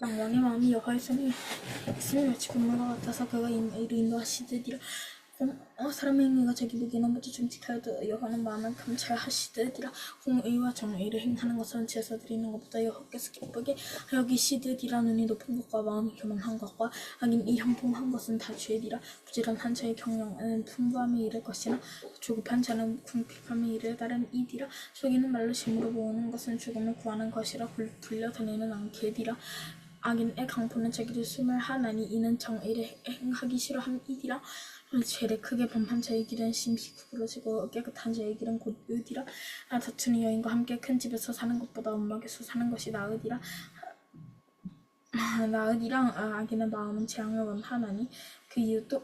장 왕의 마음이 여호와의 있음을 마치 군물과 같아서 그가 이를 인도하시듯이라. 공, 어, 사람의 행위가 자기 보기에는 모두 정직하여도 여호와는 마음을 감찰하시듯이라. 공의와 정의를 행하는 것은 제사 드리는 것보다 여호와께서 기쁘게 여기시듯이라. 눈이 높은 것과 마음이 교만한 것과 악인 이 형통한 것은 다 죄리라. 부지런한 자의 경영은 풍부함에 이를 것이나 조급한 자는 궁핍함에 이를 따른 이디라. 속이는 말로 심으로 모으는 것은 죽음을 구하는 것이라. 굴- 굴려다니는 않게디라 악인의 강포는 자기를 숨을 하나니 이는 정의를 행하기 싫어함이디라. 죄를 크게 범한 자의 길은 심히 구부러지고 깨끗한 자의 길은 곧 의디라. 아, 다투는 여인과 함께 큰 집에서 사는 것보다 움막에서 사는 것이 나으디라. 아, 나으디랑 아, 악인의 마음은 재앙을 원하나니 그 이유도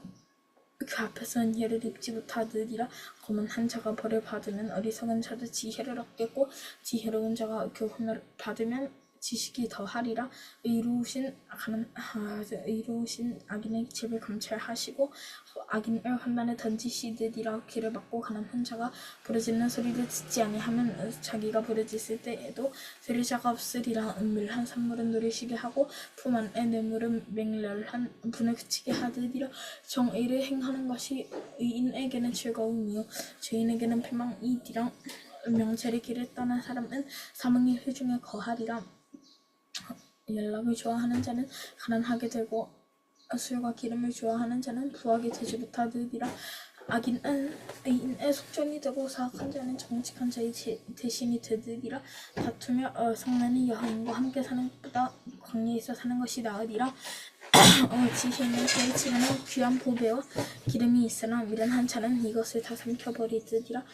그 앞에서는 예를 입지 못하느니라. 검은 한 자가 벌을 받으면 어리석은 자도 지혜를 얻겠고 지혜로운 자가 교훈을 받으면 지식이 더하리라. 의로우신 가는 아, 의로우신 악인의 집을 감찰하시고 악인을 환난에 던지시듯이라. 길을 막고 가는 혼자가 부르짖는 소리를 듣지 아니하면 자기가 부르짖을 때에도 들을 자가 없으리라. 은밀한 산물은 노리시게 하고 품 안에 뇌물은 맹렬한 분을 그치게 하듯이라. 정의를 행하는 것이 의인에게는 즐거움이요 죄인에게는 패망이디라. 명철의 길을 떠난 사람은 사망의 회중에 거하리라 연락을 좋아하는 자는 가난하게 되고 술과 기름을 좋아하는 자는 부하게 되지 못하느니라. 악인은 의인의 속전이 되고 사악한 자는 정직한 자의 제- 대신이 되느니라. 다투며 어, 성난이 여인과 함께 사는 것보다 광야에서 사는 것이 나으리라. 어, 지혜는 그의 집에는 귀한 보배와 기름이 있으나 미련한 자는 이것을 다 삼켜버리느니라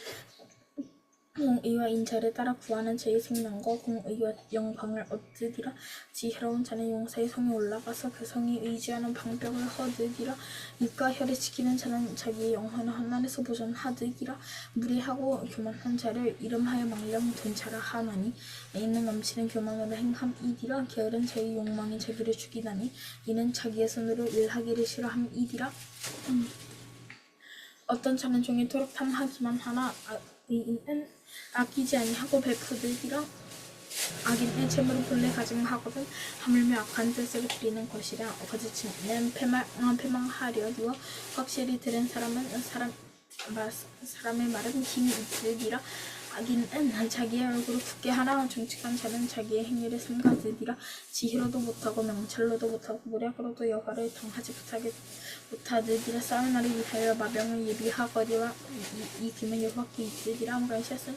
공의와 인자를 따라 구하는 자의 생명과 공의와 영광을 얻으리라. 지혜로운 자는 용사의 성에 올라가서 그 성이 의지하는 방벽을 허드리라. 입과 혀를 지키는 자는 자기의 영혼을 환난에서 보존하드리라. 무리하고 교만한 자를 이름하여 망령 된 자라 하나니 이는 넘치는 교만으로 행함이디라. 게으른 자의 욕망이 자기를 죽이다니 이는 자기의 손으로 일하기를 싫어함이디라. 어떤 자는 종일토록 탐하기만 하나 아, 의인은 아끼지 아니하고 베푸듯이라 악인의 재물을 본래 가증하거든 하물며 악한 뜻을 부리는 것이라 거짓은 패망, 어, 패망하려니와 확실히 들은 사람은 사람, 마, 사람의 말은 힘이 있으리라 악인은 자기의 얼굴을 굳게 하나 정직한 자는 자기의 행위를 삼가드리라. 지혜로도 못하고 명철로도 못하고 모략으로도 여호와를 당하지 못하게 못하느니라. 싸울 날을 위하여 마병을 예비하거리와 이, 이 김은 여호와께 있으리라. 아무가이샷은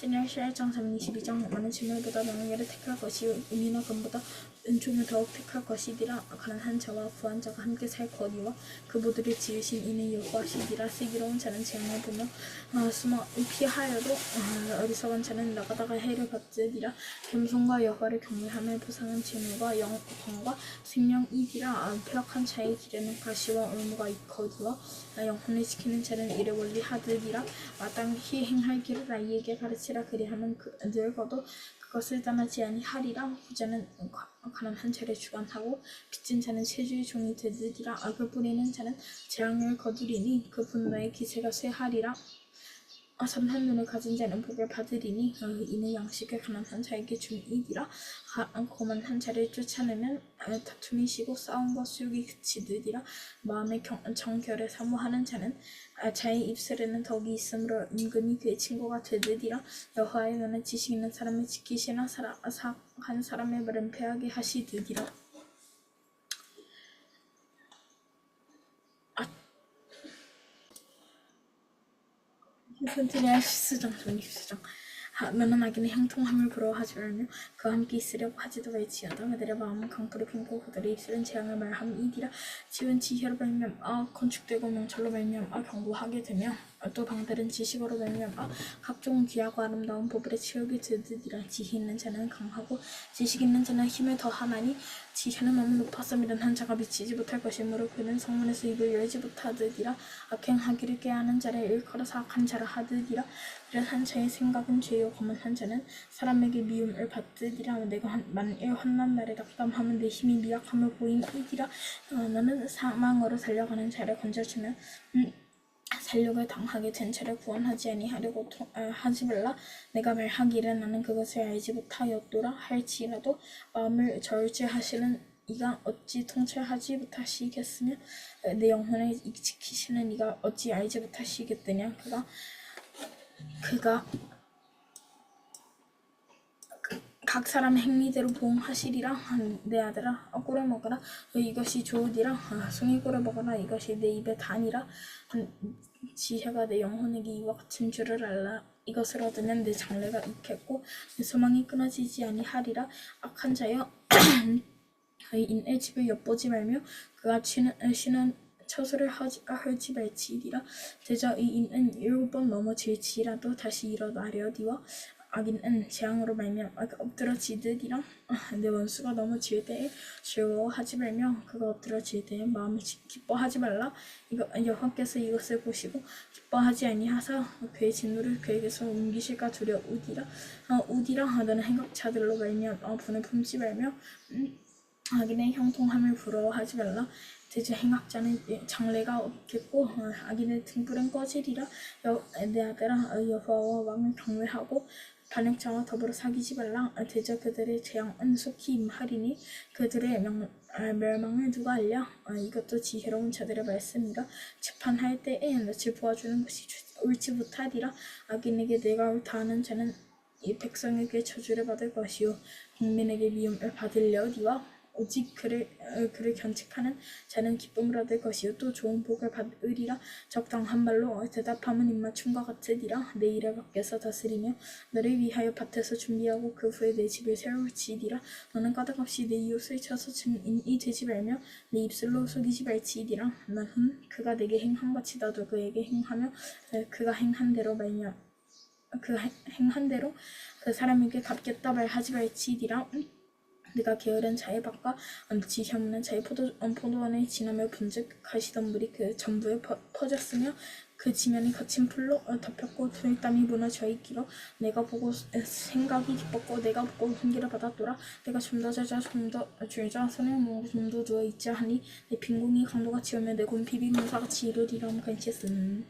제니얼 시알장 322장 많은 질물보다 명예를 택할 것이요 은이나 금보다 은총을 더욱 택할 것이니라. 가난한 자와 부한 자가 함께 살 거리와 그 모두를 지으신 이는 여호와시니라. 슬기로운 자는 재앙을 보며 어, 숨어 피하여도 어, 어리석은 자는 나가다가 해를 받으리라. 겸손과 여호와를 경외하며 보상은 재물과 영광과 생명이니라. 아, 폐역한 자의 길에는 가시와 올무가 있거니와 아, 영혼을 지키는 자는 이를 원리 하듯이라. 마땅히 행할 길을 아이에게 가르치라. 그리하면 그, 늙어도 그것을 떠나지 아니하리라. 후자는 가- 가난한 자를 주관하고 빚진 자는 세주의 종이 되느니라. 악을 뿌리는 자는 재앙을 거두리니 그 분노의 기세가 쇠하리라 눈을 가진 자는 복을 받으리니 어, 이는 양식을 가난한 자에게 줌이니라. 가- 거만한 자를 쫓아내면 어, 다툼이 쉬고 싸움과 수욕이 그치느니라. 마음의 경, 정결을 사모하는 자는 아, 자의 입술에는 덕이 있으므로 은근히 그의 친구가 되느니라. 여호와의 눈은 지식 있는 사람을 지키시나 사라, 사 한 사람의 말은 패하게 하시느니라 선트리아 시스장 전입수 악인의 형통함을 부러워하지 말며 그와 함께 있으려고 하지도 말지어다 그들의 마음은 강포를 품고 그들의 입술은 재앙을 말함이니라 지은 지혜로 말미암아 건축되고 명철로 말미암아 경고하게 되며 또 방들은 지식으로 말미암아 각종 귀하고 아름다운 보물에 채우게 되느니라 지혜 있는 자는 강하고 지식 있는 자는 힘을 더하나니 지혜는 너무 높아서 미련한 자가 미치지 못할 것이므로 그는 성문에서 입을 열지 못하느니라 악행하기를 깨하는 자를 일컬어 사악한 자라 하느니라 미련한 자의 생각은 죄요. 거만한 자는 사람에게 미움을 받으리라. 내가 한- 만일 환난 날에 낙담하면 내 힘이 미약함을 보임이니라. 어, 너는 사망으로 달려가는 자를 건져주면 음, 살육을 당하게 된 채를 구원하지 아니하려고 통- 아, 하지 말라. 내가 말하기를 나는 그것을 알지 못하였도라. 할지라도 마음을 절제하시는 이가 어찌 통찰하지 못하시겠으며 어, 내 영혼을 지키시는 이가 어찌 알지 못하시겠느냐. 그가 그가 각 사람 행위대로 보응하시리라 내 아들아 어, 꿀을 먹어라. 어, 이것이 좋으리라? 아, 송이 꿀을 먹어라. 이것이 내 입에 단이라. 한 지혜가 내 영혼에게 이와 같은 줄을 알라. 이것을 얻으면 내 장래가 익겠고 내 소망이 끊어지지 아니하리라. 악한 자여 인의 집을 엿보지 말며 그가 치는, 쉬는 처소를 하지, 헐지 말지니라. 제자 이 인은 일곱 번 넘어질지라도 다시 일어나려니와 악인은 재앙으로 말미암아 엎드러지듯이라. 내 원수가 넘어질 때에 즐거워하지 말며 그가 엎드러질 때에 마음을 지- 기뻐하지 말라. 이거 여호와께서 이것을 보시고 기뻐하지 아니하사 그의 진노를 그에게서 옮기실까 두려우디라. 어, 우디라. 너는 행각자들로 말미암아 분을 품지 말며 음, 악인의 형통함을 부러워하지 말라. 대저 행악자는 장래가 없겠고 어, 악인의 등불은 꺼지리라. 여, 내 아들아 어, 여호와와 왕을 경외하고 반역자와 더불어 사귀지 말라. 어, 대저 그들의 재앙은 속히 임하리니 그들의 명, 아, 멸망을 누가? 어, 이것도 지혜로운 자들의 말씀이라. 재판할 때에 낯을 보아주는 것이 좋- 옳지 못하리라. 악인에게 내가 옳다 하는 자는 이 백성에게 저주를 받을 것이요 국민에게 미움을 받으려니와 오직 그를 어, 그를 견책하는 자는 기쁨을 얻을 것이요. 또 좋은 복을 받으리라. 적당한 말로 대답함은 입맞춤과 같으리라. 내 일에 밖에서 다스리며 너를 위하여 밭에서 준비하고 그 후에 내 집을 세울지니라. 너는 까닭없이 내 이웃을 쳐서 증인이 되지 말며 내 입술로 속이지 말지니라. 나는 그가 내게 행한 같이 나도 그에게 행하며 어, 그가 행한 대로 말미암 그 행- 행한 대로 그 사람에게 갚겠다 말하지 말지니라 네가 게으른 자의 밭과 지혜 없는 자의 포도, 음, 포도원을 지나며 본즉 가시던 물이 그 전부에 퍼, 퍼졌으며 그 지면이 거친 풀로 어, 덮였고 돌담이 무너져 있기로 내가 보고 에, 생각이 기뻤고 내가 보고 훈기를 받았더라. 내가 좀 더 자자 좀 더 줄자. 손에 좀더 누워 있자 하니 내 빈궁이 강도같이 오며 내 곰핍이 문사같이 이르리라. 간치했음